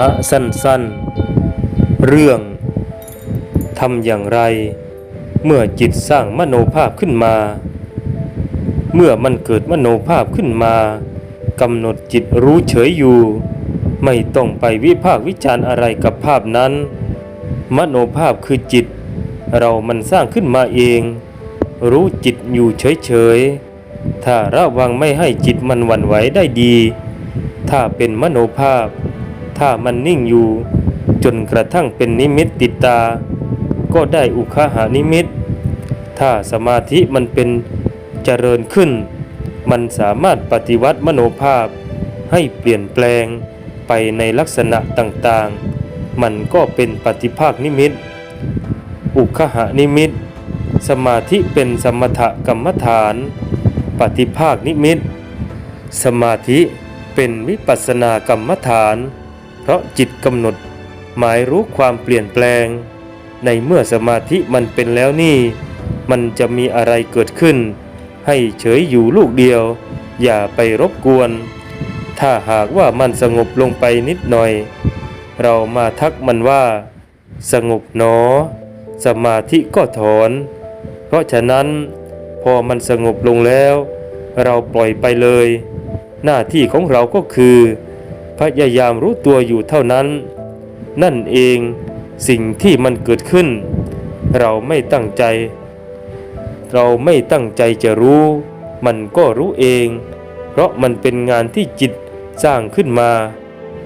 อะสั้นๆ เรื่องทำอย่างไร เมื่อจิตสร้างมโนภาพขึ้นมา เมื่อมันเกิดมโนภาพขึ้นมากำหนดจิตรู้เฉยอยู่ ไม่ต้องไปวิพากษ์วิจารณ์อะไรกับภาพนั้น มโนภาพคือจิต เรามันสร้างขึ้นมาเอง รู้จิตอยู่เฉยๆถ้าระวังไม่ให้จิตมันหวั่นไหวได้ดี ถ้าเป็นมโนภาพ ถ้ามันนิ่งอยู่ จนกระทั่งเป็นนิมิตติดตา ก็ได้อุคหานิมิต ถ้าสมาธิมันเป็นเจริญขึ้น มันสามารถปฏิวัติมโนภาพ ให้เปลี่ยนแปลงไปในลักษณะต่างๆ มันก็เป็นปฏิภาคนิมิต อุคหานิมิต สมาธิเป็นสมถกรรมฐาน ปฏิภาคนิมิต สมาธิเป็นวิปัสสนากรรมฐาน ราะจิตกำหนด หมายรู้ความเปลี่ยนแปลง ในเมื่อสมาธิมันเป็นแล้วนี่ มันจะมีอะไรเกิดขึ้น ให้เฉยอยู่ลูกเดียว อย่าไปรบกวน ถ้าหากว่ามันสงบลงไปนิดหน่อย เรามาทักมันว่า สงบหนอ สมาธิก็ถอน เพราะฉะนั้น พอมันสงบลงแล้ว เราปล่อยไปเลย หน้าที่ของเราก็คือ พยายามรู้ตัวอยู่เท่านั้น นั่นเองสิ่งที่มันเกิดขึ้น เราไม่ตั้งใจ เราไม่ตั้งใจจะรู้ มันก็รู้เอง เพราะมันเป็นงานที่จิตสร้างขึ้นมา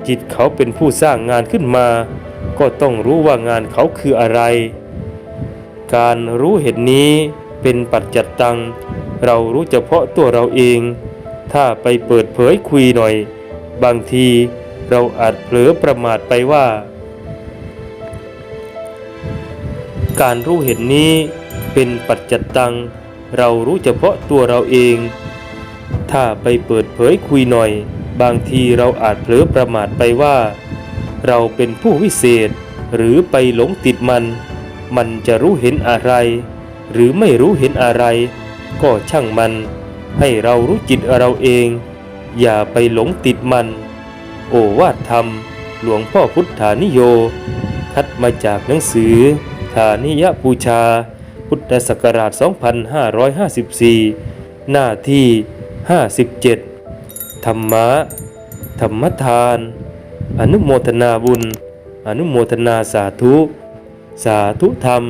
จิตเขาเป็นผู้สร้างงานขึ้นมา ก็ต้องรู้ว่างานเขาคืออะไร การรู้เหตุนี้เป็นปัจจัตตัง เรารู้เฉพาะตัวเราเอง ถ้าไปเปิดเผยคุยหน่อย บางทีเราอาจเผลอประมาทไปว่า การรู้เห็นนี้เป็นปัจจัตตัง เรารู้เฉพาะตัวเราเอง ถ้าไปเปิดเผยคุยหน่อย บางทีเราอาจเผลอประมาทไปว่า เราเป็นผู้วิเศษ หรือไปหลงติดมัน มันจะรู้เห็นอะไร หรือไม่รู้เห็นอะไร ก็ช่างมัน ให้เรารู้จิตเราเอง อย่าไปหลงติดมัน โอวาทธรรม หลวงพ่อพุทธานิโย คัดมาจากหนังสือฐานิยปูชา พุทธศักราช 2554 หน้าที่ 57 ธรรมะ ธรรมทาน อนุโมทนาบุญ อนุโมทนาสาธุ สาธุธรรม